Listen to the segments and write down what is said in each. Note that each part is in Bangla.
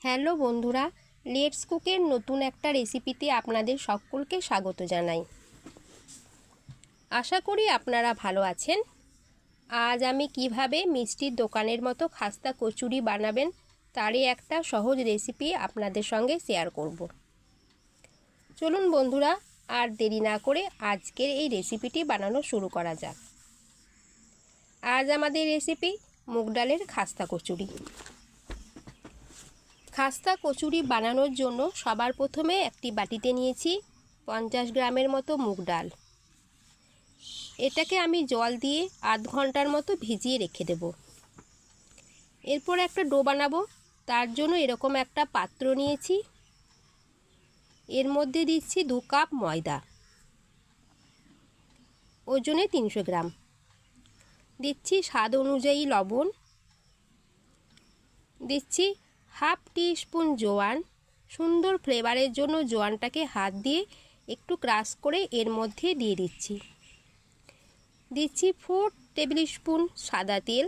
হ্যালো বন্ধুরা লেটস কুকের নতুন একটা রেসিপিতে আপনাদের সকলকে স্বাগত জানাই। আশা করি আপনারা ভালো আছেন। আজ আমি কীভাবে মিষ্টির দোকানের মতো খাস্তা কচুরি বানাবেন, তারই একটা সহজ রেসিপি আপনাদের সঙ্গে শেয়ার করব। চলুন বন্ধুরা, আর দেরি না করে আজকের এই রেসিপিটি বানানো শুরু করা যাক। আজ আমাদের রেসিপি মুগ ডালের খাস্তা কচুরি। খাস্তা কচুরি বানানোর জন্য সবার প্রথমে একটি বাটিতে নিয়েছি পঞ্চাশ গ্রামের মতো মুগ ডাল। এটাকে আমি জল দিয়ে আধ ঘণ্টার মতো ভিজিয়ে রেখে দেব। এরপর একটা ডো বানাবো, তার জন্য এরকম একটা পাত্র নিয়েছি। এর মধ্যে দিচ্ছি দু কাপ ময়দা। ওজনে তিনশো গ্রাম। দিচ্ছি স্বাদ অনুযায়ী লবণ। দিচ্ছি হাফ টি স্পুন জোয়ান, সুন্দর ফ্লেভারের জন্য জোয়ানটাকে হাত দিয়ে একটু ক্রাশ করে এর মধ্যে দিয়ে দিচ্ছি। দিচ্ছি ফোর টেবিল স্পুন সাদা তেল।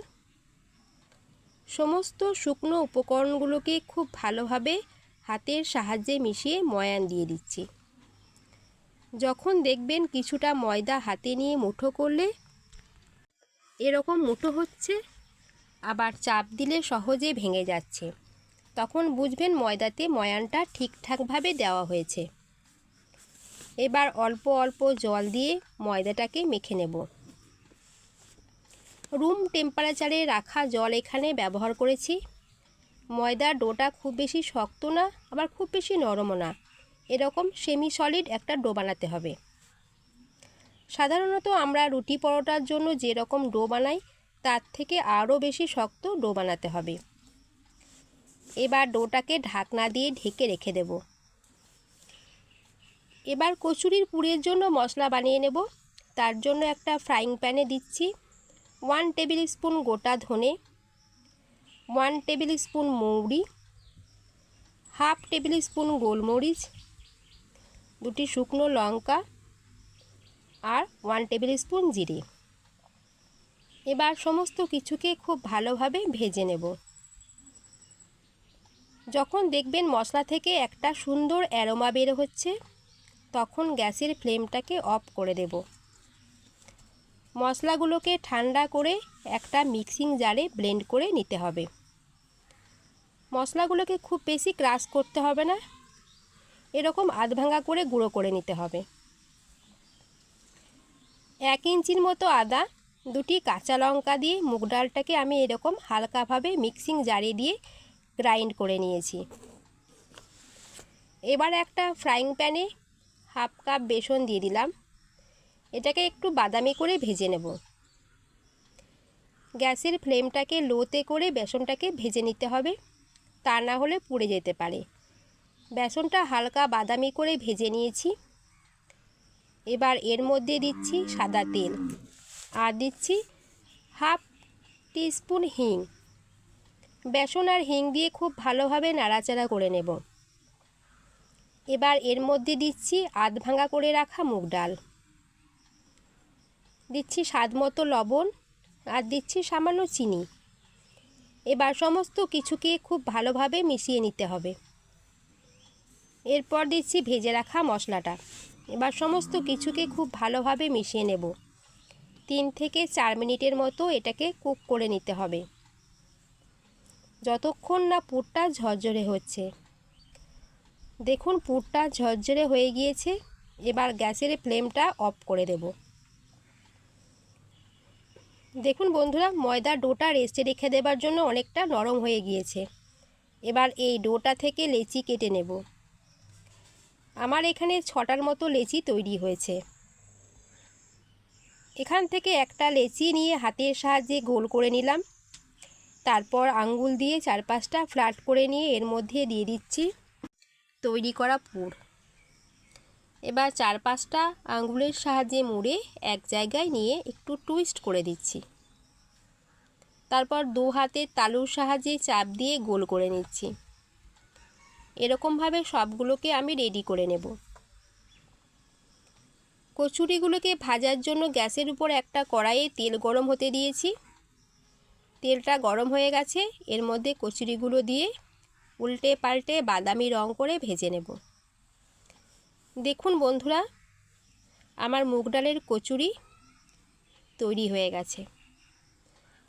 সমস্ত শুকনো উপকরণগুলোকে খুব ভালোভাবে হাতের সাহায্যে মিশিয়ে ময়ান দিয়ে দিচ্ছি। যখন দেখবেন কিছুটা ময়দা হাতে নিয়ে মুঠো করলে এরকম মুঠো হচ্ছে, আবার চাপ দিলে সহজে ভেঙে যাচ্ছে। তখন বুঝবেন ময়দাতে ময়ানটা ঠিকঠাকভাবে দেওয়া হয়েছে। এবার অল্প অল্প জল দিয়ে ময়দাটাকে মেখে নেব। রুম টেম্পারেচারে রাখা জল এখানে ব্যবহার করেছি। ময়দার ডোটা খুব বেশি শক্ত না, আবার খুব বেশি নরমও না। এরকম সেমি সলিড একটা ডো বানাতে হবে। সাধারণত আমরা রুটি পরোটার জন্য যেরকম ডো বানাই, তার থেকে আরও বেশি শক্ত ডো বানাতে হবে। এবার ডোটাকে ঢাকনা দিয়ে ঢেকে রেখে দেব। এবার কচুরির পুরের জন্য মশলা বানিয়ে নেব। তার জন্য একটা ফ্রাইং প্যানে দিচ্ছি। ওয়ান টেবিল স্পুন গোটা ধনে ওয়ান টেবিল স্পুন মৌরি হাফ টেবিল স্পুন গোলমরিচ, দুটি শুকনো লঙ্কা আর ওয়ান টেবিল স্পুন জিরে। এবার সমস্ত কিছুকে খুব ভালোভাবে ভেজে নেব। যখন দেখবেন মশলা থেকে একটা সুন্দর অ্যারোমা বের হচ্ছে, তখন গ্যাসের ফ্লেমটাকে অফ করে দেব। মশলাগুলোকে ঠান্ডা করে একটা মিক্সিং জারে ব্লেন্ড করে নিতে হবে। মশলাগুলোকে খুব বেশি ক্রাশ করতে হবে না, এরকম আধ ভাঙা করে গুঁড়ো করে নিতে হবে। এক ইঞ্চির মতো আদা, দুটি কাঁচা লঙ্কা দিয়ে মুগ ডালটাকে আমি এরকম হালকাভাবে মিক্সিং জারে দিয়ে গ্রাইন্ড করে নিয়েছি। এবার একটা ফ্রাইং প্যানে হাফ কাপ বেসন দিয়ে দিলাম। এটাকে একটু বাদামি করে ভেজে নেব। গ্যাসের ফ্লেমটাকে লোতে করে বেসনটাকে ভেজে নিতে হবে, তা না হলে পুড়ে যেতে পারে। বেসনটা হালকা বাদামি করে ভেজে নিয়েছি। এবার এর মধ্যে দিচ্ছি সাদা তেল। আর দিচ্ছি হাফ টিস্পুন হিং। বেসন আর হিং দিয়ে খুব ভালোভাবে নাড়াচাড়া করে নেব। এবার এর মধ্যে দিচ্ছি আধ ভাঙা করে রাখা মুগ ডাল। দিচ্ছি স্বাদ মতো লবণ আর দিচ্ছি সামান্য চিনি। এবার সমস্ত কিছুকে খুব ভালোভাবে মিশিয়ে নিতে হবে। এরপর দিচ্ছি ভেজে রাখা মশলাটা। এবার সমস্ত কিছুকে খুব ভালোভাবে মিশিয়ে নেব। তিন থেকে চার মিনিটের মতো এটাকে কুক করে নিতে হবে। যতক্ষণ না পুরটা ঝরঝরে হচ্ছে। দেখুন, পুরটা ঝরঝরে হয়ে গিয়েছে। এবার গ্যাসের ফ্লেমটা অফ করে দেব। দেখুন বন্ধুরা, ময়দা ডোটা রেস্টে রেখে দেবার জন্য অনেকটা নরম হয়ে গিয়েছে। এবার এই ডোটা থেকে লেচি কেটে নেব। আমার এখানে ছটার মতো লেচি তৈরি হয়েছে। এখান থেকে একটা লেচি নিয়ে হাতের সাহায্যে গোল করে নিলাম। তারপর আঙ্গুল দিয়ে চারপাশটা ফ্ল্যাট করে নিয়ে এর মধ্যে দিয়ে দিচ্ছি। তৈরি করা পুর। এবার চারপাশটা আঙ্গুলের সাহায্যে মুড়ে এক জায়গায় নিয়ে একটু টুইস্ট করে দিচ্ছি। তারপর দু হাতে তালুর সাহায্যে চাপ দিয়ে গোল করে নিচ্ছি। এরকমভাবে সবগুলোকে আমি রেডি করে নেব। কচুরিগুলোকে ভাজার জন্য গ্যাসের উপর একটা কড়াইয়ে তেল গরম হতে দিয়েছি। তেলটা গরম হয়ে গেছে, এর মধ্যে কচুরিগুলো দিয়ে উল্টে পাল্টে বাদামি রং করে ভেজে নেব। দেখুন বন্ধুরা, আমার মুগ ডালের কচুরি তৈরি হয়ে গেছে।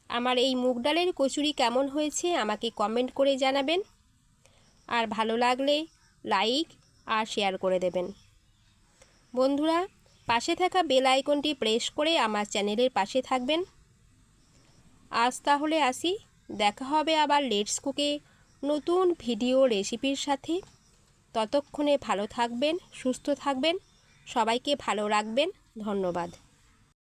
আমার এই মুগ ডালের কচুরি কেমন হয়েছে আমাকে কমেন্ট করে জানাবেন। আর ভালো লাগলে লাইক আর শেয়ার করে দেবেন। বন্ধুরা, পাশে থাকা বেল আইকনটি প্রেস করে আমার চ্যানেলের পাশে থাকবেন। আজ তাহলে আসি। দেখা হবে আবার লেটস কুকে নতুন ভিডিও রেসিপির সাথে। ততক্ষণে ভালো থাকবেন, সুস্থ থাকবেন, সবাইকে ভালো রাখবেন, ধন্যবাদ।